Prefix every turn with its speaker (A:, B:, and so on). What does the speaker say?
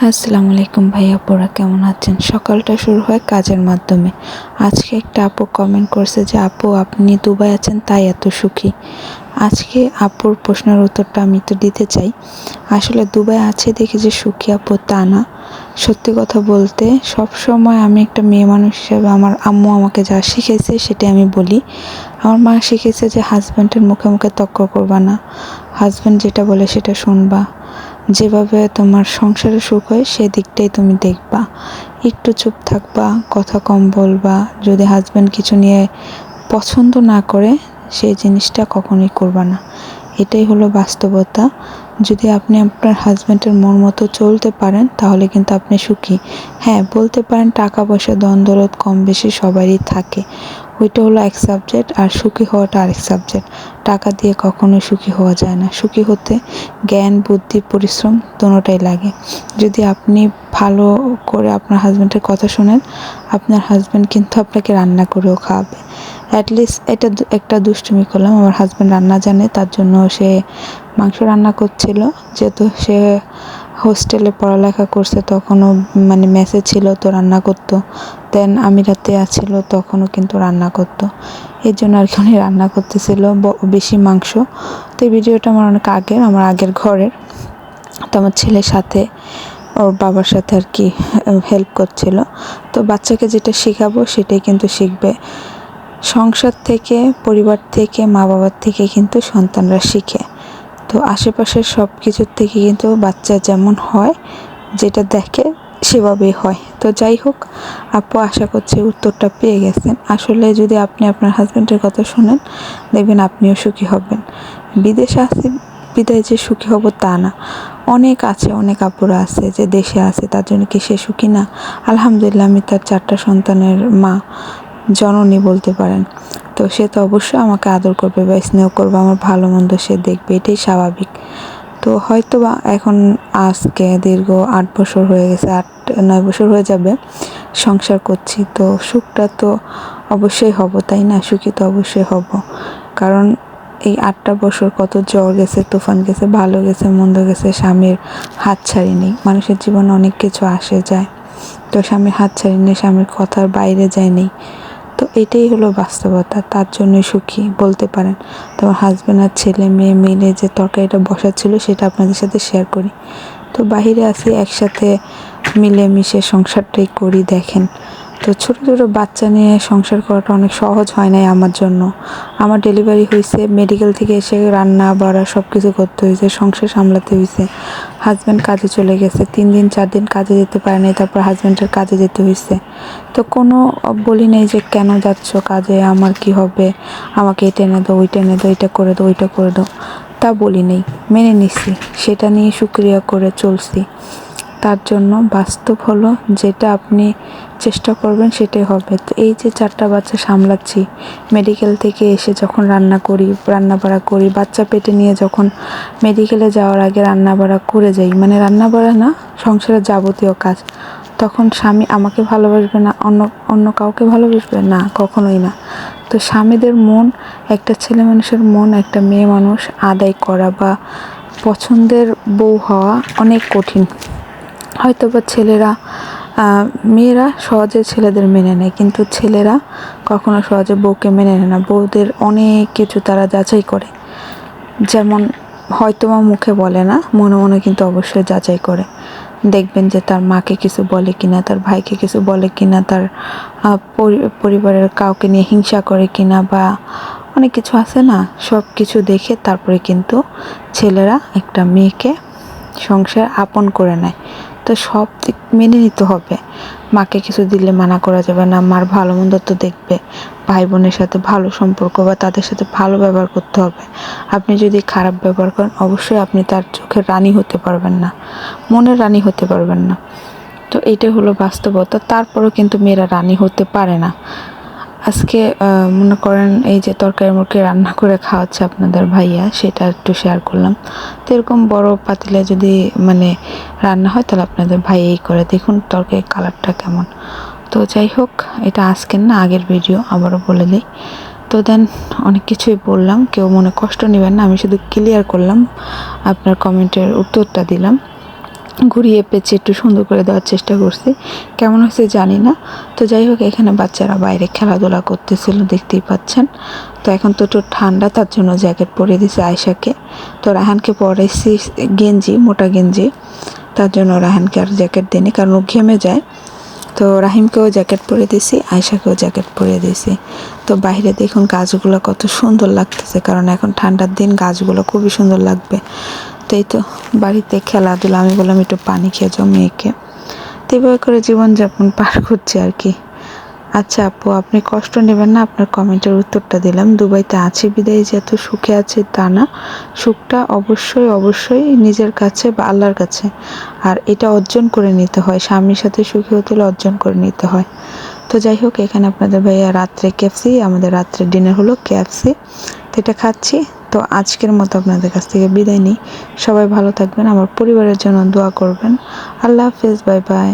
A: আসসালামু আলাইকুম ভাই আপুরা কেমন আছেন? সকালটা শুরু হয় কাজের মাধ্যমে। আজকে একটা আপু কমেন্ট করছে যে, আপু, আপনি দুবাই আছেন, তাই এত সুখী। আজকে আপুর প্রশ্নের উত্তরটা আমি তো দিতে চাই। আসলে দুবাই আছে দেখে যে সুখী আপু তা না। সত্যি কথা বলতে সব সময় আমি একটা মেয়ে মানুষ হিসেবে আমার আম্মু আমাকে যা শিখেছে সেটাই আমি বলি। আমার মা শিখেছে যে, হাজব্যান্ডের মুখে মুখে তক্ক করবা না। হাজব্যান্ড যেটা বলে সেটা শুনবা। যেভাবে তোমার সংসারে সুখ হয়, সেদিকটাই তুমি দেখবা। একটু চুপ থাকবা, কথা কম বলবা। যদি হাজব্যান্ড কিছু নিয়ে পছন্দ না করে, সেই জিনিসটা কখনোই করবা না। এটাই হলো বাস্তবতা। যদি আপনি আপনার হাজব্যান্ডের মন মতো চলতে পারেন, তাহলে কিন্তু আপনি সুখী। হ্যাঁ বলতে পারেন টাকা পয়সা দ্বন্দ্বরোধ কম বেশি সবারই থাকে। ওইটা হলো এক সাবজেক্ট আর সুখী হওয়াটা আরেক সাবজেক্ট টাকা দিয়ে কখনোই সুখী হওয়া যায় না। সুখী হতে জ্ঞান, বুদ্ধি, পরিশ্রম দোনোটাই লাগে। যদি আপনি ভালো করে আপনার হাজব্যান্ডের কথা শোনেন, আপনার হাজব্যান্ড কিন্তু আপনাকে রান্না করেও খাওয়াবে। অ্যাটলিস্ট এটা একটা দুষ্টুমি করলাম। আমার হাজব্যান্ড রান্না জানে, তার জন্য সে মাংস রান্না করছিল। যেহেতু সে হোস্টেলে পড়ালেখা করছে, তখনও মানে মেসে ছিল তো রান্না করতো। দেন আমি রাতে আছিল, তখনও কিন্তু রান্না করতো। এর জন্য আর কি উনি রান্না করতেছিল বেশি মাংস। তো এই ভিডিওটা আমার অনেক আগের, আমার আগের ঘরের। তো আমার ছেলের সাথে, ওর বাবার সাথে আর কি হেল্প করছিল। তো বাচ্চাকে যেটা শেখাবো, সেটাই কিন্তু শিখবে। সংসার থেকে, পরিবার থেকে মা বাবার থেকে কিন্তু সন্তানরা শিখে। তো আশেপাশের সব কিছুর থেকে কিন্তু বাচ্চা যেমন হয়, যেটা দেখে সেভাবেই হয়। তো যাই হোক, আপু আশা করছি উত্তরটা পেয়ে গেছেন। আসলে যদি আপনি আপনার হাজব্যান্ডের কথা শোনেন, দেখবেন আপনিও সুখী হবেন। বিদেশে আসি, বিদায় যে সুখী হব তা না। অনেক আছে, অনেক আপুরা আছে যে দেশে আছে, তার জন্য কি সে সুখী না? আলহামদুলিল্লাহ, আমি তার চারটা সন্তানের মা। জননী বলতে পারেন। তো সে তো অবশ্যই আমাকে আদর করবে বা স্নেহ করবে, আমার ভালো মন্দ সে দেখবে, এটাই স্বাভাবিক। তো হয়তো বা এখন আজকে দীর্ঘ আট বছর হয়ে গেছে, আট, নয় বছর হয়ে যাবে সংসার করছি, তো সুখটা তো অবশ্যই হব, তাই না? সুখী তো অবশ্যই হব। কারণ এই আটটা বছর কত জ্বর গেছে, তুফান গেছে, ভালো গেছে, মন্দ গেছে, স্বামীর হাত ছাড়ি নেই মানুষের জীবনে অনেক কিছু আসে, যায়। তো স্বামীর হাত ছাড়ি নেই স্বামীর কথার বাইরে যায়নি। তো এটাই হলো বাস্তবতা, তার জন্যই সুখী বলতে পারেন। তো হাজব্যান্ড আর ছেলে, মেয়ে মিলে যে তরকারিটা ছিল সেটা আপনাদের সাথে শেয়ার করি। তো বাহিরে আসি একসাথে মিলেমিশে সংসারটাই করি, দেখেন। তো ছোটো ছোটো বাচ্চা নিয়ে সংসার করাটা অনেক সহজ হয় নাই আমার জন্য। আমার ডেলিভারি হয়েছে মেডিকেল থেকে এসে রান্না, বাড়া সব কিছু করতে হয়েছে সংসার সামলাতে হয়েছে হাজব্যান্ড কাজে চলে গেছে, তিন দিন, চার দিন কাজে যেতে পারে নাই, তারপর হাজব্যান্ডের কাজে যেতে হয়েছে তো কোনো বলি নেই যে কেন যাচ্ছ কাজে, আমার কি হবে? আমাকে এটা এনে দাও ওইটা এনে দাও, এটা করে দাও, ওইটা করে দাও। তা বলি নেই, মেনে নিছি। সেটা নিয়ে সুক্রিয়া করে চলছি। তার জন্য বাস্তব হলো যেটা আপনি চেষ্টা করবেন সেটাই হবে। তো এই যে চারটা বাচ্চা সামলাচ্ছি মেডিকেল থেকে এসে যখন রান্না করি রান্না বাড়া করি, বাচ্চা পেটে নিয়ে যখন মেডিকেলে যাওয়ার আগে রান্না বাড়া করে যাই মানে রান্না বাড়া না, সংসারের যাবতীয় কাজ, তখন স্বামী আমাকে ভালোবাসবে না, অন্য অন্য কাউকে ভালোবাসবে? না, কখনোই না। তো স্বামীদের মন, একটা ছেলে মানুষের মন, একটা মেয়ে মানুষ আদায় করা বা পছন্দের বউ হওয়া অনেক কঠিন। হয়তো বা ছেলেরা মেয়েরা সহজে ছেলেদের মেনে নেয়, কিন্তু ছেলেরা কখনো সহজে বউকে মেনে নেয় না। বউদের অনেক কিছু তারা যাচাই করে। যেমন হয়তো বা মুখে বলে না, মনে মনে কিন্তু অবশ্যই যাচাই করে। দেখবেন যে তার মাকে কিছু বলে কিনা, তার ভাইকে কিছু বলে কিনা, তার পরিবারের কাউকে নিয়ে হিংসা করে কিনা বা অনেক কিছু আছে না সব কিছু দেখে তারপরে কিন্তু ছেলেরা একটা মেয়েকে সংসার আপন করে নেয়। তো সব দিক মেনে নিতে হবে। মাকে কিছু দিলে মানা করা যাবে না। মার ভালো মন্দ তো দেখবে। ভাই বোনের সাথে ভালো সম্পর্ক বা তাদের সাথে ভালো ব্যবহার করতে হবে। আপনি যদি খারাপ ব্যবহার করেন, অবশ্যই আপনি তার চোখের রানী হতে পারবেন না। মনের রানী হতে পারবেন না। তো এটা হলো বাস্তবতা। তারপরেও কিন্তু মেয়েরা রানী হতে পারে না। আজকে মনে করেন এই যে তরকারি মুরগি রান্না করে খাওয়াচ্ছে আপনাদের ভাইয়া, সেটা একটু শেয়ার করলাম। তো এরকম বড় পাতিলে যদি মানে রান্না হয়, তাহলে আপনাদের ভাই এই করে। দেখুন তরকারি কালারটা কেমন। তো যাই হোক, এটা আজকের না, আগের ভিডিও আবারও বলে দিই। তো দেন, অনেক কিছুই বললাম। কেউ মনে কষ্ট নেবেন না, আমি শুধু ক্লিয়ার করলাম। আপনার কমেন্টের উত্তরটা দিলাম। ঘুরিয়ে পেঁচে একটু সুন্দর করে দেওয়ার চেষ্টা করছি। কেমন হয়েছে জানি না। তো যাই হোক, এখানে বাচ্চারা বাইরে খেলাধুলা করতেছিল, দেখতেই পাচ্ছেন। তো এখন তো একটু ঠান্ডা, তার জন্য জ্যাকেট পরে দিছে আয়সাকে তো রাহানকে পরাইছি গেঞ্জি, মোটা গেঞ্জি। তার জন্য রাহানকে আর জ্যাকেট দিইনি কারণ ও ঘেমে যায়। তো রাহিমকেও জ্যাকেট পরে দিয়েছি আয়সাকেও জ্যাকেট পরে দিয়েছি তো বাইরে দেখুন গাছগুলো কত সুন্দর লাগতেছে, কারণ এখন ঠান্ডার দিন গাছগুলো খুবই সুন্দর লাগবে। তো তো বাড়িতে খেলাধুলা, আমি বললাম একটু পানি খেয়ে যাও মেয়েকে। তো এইভাবে করে জীবনযাপন পার করছি আর কি। আচ্ছা আপু, আপনি কষ্ট নেবেন না, আপনার কমেন্টের উত্তরটা দিলাম। দুবাইতে আছে, বিদায় যে এত সুখে আছে তা না। সুখটা অবশ্যই অবশ্যই নিজের কাছে বা আল্লাহর কাছে। আর এটা অর্জন করে নিতে হয়, স্বামীর সাথে সুখী হতে হলে অর্জন করে নিতে হয়। তো যাই হোক, এখানে আপনাদের ভাইয়া রাত্রে ক্যাপসি আমাদের রাত্রে ডিনার হলো তো এটা খাচ্ছি। তো আজকের মতো আপনাদের কাছ থেকে বিদায় নিই। সবাই ভালো থাকবেন, আমার পরিবারের জন্য দোয়া করবেন। আল্লাহ হাফেজ, বাই বাই।